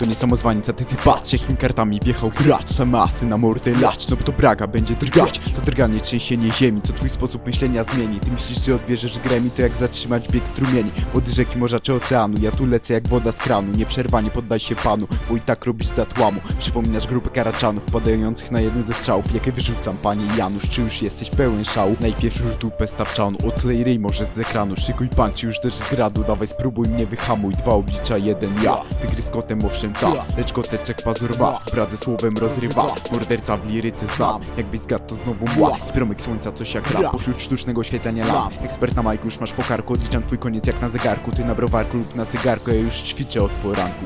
To nie samozwańca, ty ty patrz jakim kartami wjechał gracz Samasy na mordę lacz, no bo to Braga będzie drgać. To drganie trzęsienie ziemi, co twój sposób myślenia zmieni. Ty myślisz, że odbierzesz grę mi, to jak zatrzymać bieg strumieni? Wody rzeki, morza czy oceanu, ja tu lecę jak woda z kranu Nieprzerwanie poddaj się panu, bo i tak robisz zatłamu. Przypominasz grupę karaczanów padających na jeden ze strzałów Jakie wyrzucam, panie Janusz, czy już jesteś pełen szału? Najpierw już dupę stawczanu, odklej ryj może z ekranu Szykuj pan, czy już też z gradu, dawaj spróbuj mnie wyhamuj Dwa oblicza, jeden ja, tygrys kotem owszem ta Lecz koteczek pazur ma, w Pradze słowem rozrywa. Morderca w liryce znam, jakbyś zgadł to znowu mła. Promyk słońca coś jak rap, pośród sztucznego świetlenia lamp Ekspert na majku, już masz po karku, odliczam twój koniec jak na zegarku. Ty na browarku lub na cygarku, ja już ćwiczę od poranku